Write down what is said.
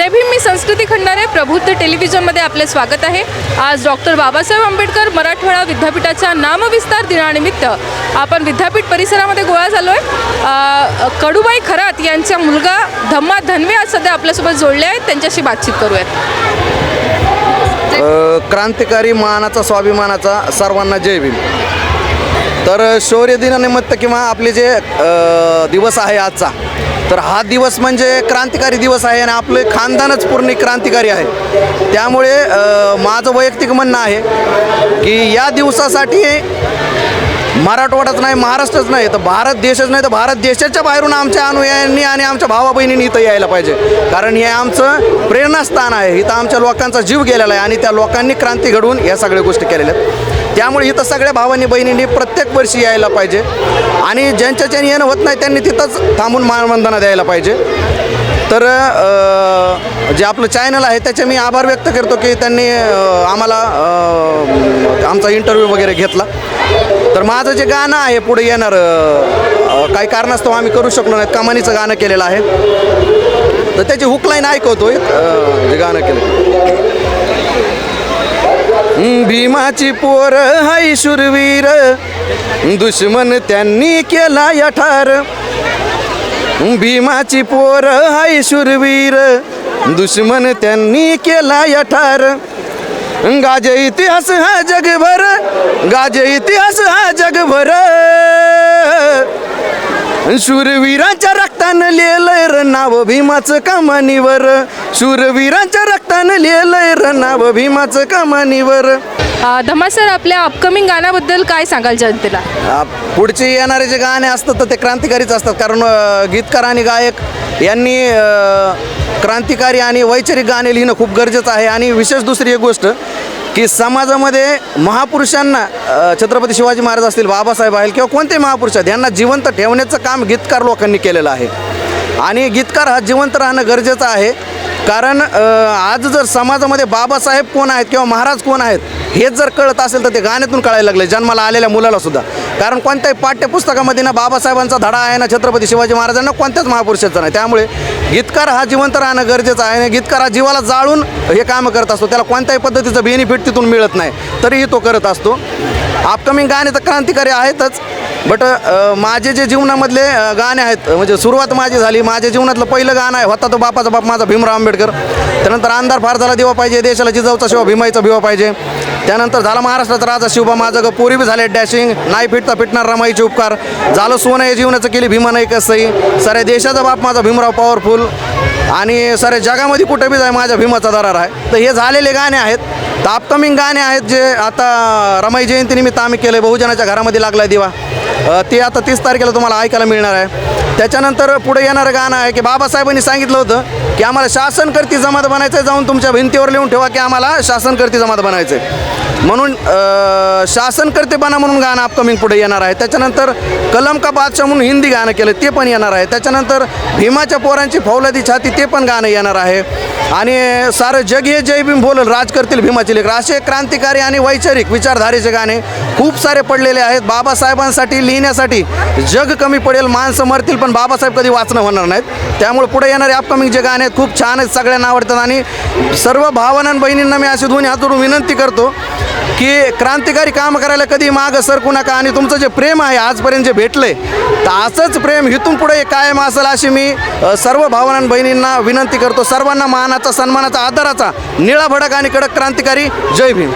जय भीम मी संस्कृती खंडारे. प्रबुद्ध टेलिव्हिजनमध्ये आपले स्वागत आहे. आज डॉक्टर बाबासाहेब आंबेडकर मराठवाडा विद्यापीठाच्या नामविस्तार दिनानिमित्त आपण विद्यापीठ परिसरामध्ये गोळा झालो आहे कडूबाई खरात यांचा मुलगा धम्मा धनवे आज सध्या आपल्यासोबत जोडले आहेत. त्यांच्याशी बातचीत करूयात. क्रांतिकारी मानाचा स्वाभिमानाचा सर्वांना जय भीम. तर शौर्य दिनानिमित्त किंवा आपले जे दिवस आहे आजचा तर हा दिवस म्हणजे क्रांतिकारी दिवस आहे आणि आपले खानदानच पूर्ण क्रांतिकारी आहे. त्यामुळे माझं वैयक्तिक म्हणणं आहे की या दिवसासाठी मराठवाडाच नाही महाराष्ट्रच नाही तर भारत देशच नाही तर भारत देशाच्या बाहेरून आमच्या अनुयायांनी आणि आमच्या भावा बहिणींनी इथं यायला पाहिजे. कारण हे आमचं प्रेरणास्थान आहे इथं आमच्या लोकांचा जीव गेलेला आहे आणि त्या लोकांनी क्रांती घडवून या सगळ्या गोष्टी केलेल्या आहेत. त्यामुळे इथं सगळ्या भावांनी बहिणींनी प्रत्येक वर्षी यायला पाहिजे. आणि ज्यांच्या ज्यांनी येणं होत नाही त्यांनी तिथंच थांबून मानवंदना द्यायला पाहिजे. तर जे आपलं चॅनल आहे त्याचे मी आभार व्यक्त करतो की त्यांनी आम्हाला आमचा इंटरव्ह्यू वगैरे घेतला. तर माझं जे गाणं आहे पुढे येणार काही कारणास्तव आम्ही करू शकलो नाही कमानीचं गाणं केलेलं आहे. तर त्याची हुकलाईन ऐकवतोय. जे गाणं केलं भीमाची पोर हाय शूरवीर दुश्मन त्यांनी केला यठार. भीमाची पोर हाय शूरवीर दुश्मन त्यांनी केला यठार. गाजे इतिहास हा जगभर. गाजे इतिहास हा जगभर. शूरवीराच्या रक्तानं लिहिलंय रण नाव भीमाचं कमानीवर. शूरवीरांच्या रक्तानं लिहिलंय र नाव भीमाचं कमानीवर. अ, धम्मा सर आपल्या अपकमिंग गाण्याबद्दल काय सांगाल जनतेला? आ, पुढचे येणारे जे गाणे असतात तर ते क्रांतिकारीच असतात. कारण अ, गीतकार आणि गायक यांनी अ, क्रांतिकारी आणि वैचारिक गाणे लिहिणं खूप गरजेचं आहे. आणि विशेष दुसरी एक गोष्ट की समाजामध्ये महापुरुषांना अ, छत्रपती शिवाजी महाराज असतील बाबासाहेब आहेत किंवा कोणतेही महापुरुष आहेत यांना जिवंत ठेवण्याचं काम गीतकार लोकांनी केलेलं आहे. आणि गीतकार हा जिवंत राहणं गरजेचं आहे. कारण आज जर समाजामध्ये बाबासाहेब कोण आहेत किंवा महाराज कोण आहेत हेच जर कळत असेल तर ते गाण्यातून कळायला लागले. जन्माला आलेल्या मुलाला सुद्धा. कारण कोणत्याही पाठ्यपुस्तकामध्ये ना बाबासाहेबांचा धडा आहे ना छत्रपती शिवाजी महाराजांना कोणत्याच महापुरुषाचा नाही. त्यामुळे गीतकार हा जिवंत राहणं गरजेचं आहे आणि गीतकार हा जीवाला जाळून हे काम करत असतो. त्याला कोणत्याही पद्धतीचं बेनिफिट तिथून मिळत नाही. तरीही तो करत असतो. अपकमिंग गाणे तर क्रांतिकारी आहेतच. बट माझे जे जीवनामधले गाणे आहेत म्हणजे सुरुवात माझी झाली माझ्या जीवनातलं पहिलं गाणं आहे होता तो बापाचा बाप माझा भीमराव आंबेडकर. त्यानंतर अंधार फार झाला दिवा पाहिजे देशाला जिजाऊचा शिवा भीमाईचा भिवा पाहिजे. त्यानंतर झाला महाराष्ट्राचा राजा शिवबा माझं ग पोरी बी झाले डॅशिंग नाही फिटता फिटणार रमाईचे उपकार. झालं सोनं हे जीवनाचं केली भीमा नाही कसंही. साऱ्या देशाचा बाप माझा भीमराव पॉवरफुल. आणि सर जगामध्ये कुठे बी जाय माझ्या भीमाचा दरार आहे. तर हे झालेले गाणे आहेत. तर अपकमिंग गाणे आहेत जे आता रमाई जयंतीनिमित्त आम्ही केलं बहुजनाच्या घरामध्ये लागला दिवा. ते आता तीस तारखेला तुम्हाला ऐकायला मिळणार आहे. त्याच्यानंतर पुढे येणारं गाणं आहे की बाबासाहेबांनी सांगितलं होतं की आम्हाला शासनकर्ती जमात बनायचं आहे जाऊन तुमच्या भिंतीवर लिहून ठेवा की आम्हाला शासनकर्ती जमात बनायचं आहे म्हणून शासनकर्तेपणा म्हणून गाणं अपकमिंग पुढे येणार आहे. त्याच्यानंतर कलम का बादशाह म्हणून हिंदी गाणं केलं ते पण येणार आहे. त्याच्यानंतर भीमाच्या पोरांची फौलादी छाती ते पण गाणं येणार आहे. आणि सारं जग हे जय भीम बोलल राज करतील भीमाचे लेकर. असे क्रांतिकारी आणि वैचारिक विचारधारेचे गाणे खूप सारे पडलेले आहेत. बाबासाहेबांसाठी लिहिण्यासाठी जग कमी पडेल माणसं मरतील पण बाबासाहेब कधी वाचणं होणार नाहीत. त्यामुळे पुढे येणारे अपकमिंग जे गाणे आहेत खूप छान आहेत सगळ्यांना आवडतात. आणि सर्व भावांना बहिणींना मी अशी दोन्ही हातून विनंती करतो की क्रांतिकारी काम करायला कधी मागं सरकू नका आणि तुमचं जे प्रेम आहे आजपर्यंत जे भेटलंय तर असंच प्रेम इथून पुढे कायम असेल अशी मी सर्व भावना बहिणींना विनंती करतो. सर्वांना मानाचा सन्मानाचा आदराचा निळा भडक आणि कडक क्रांतिकारी. जय भीम.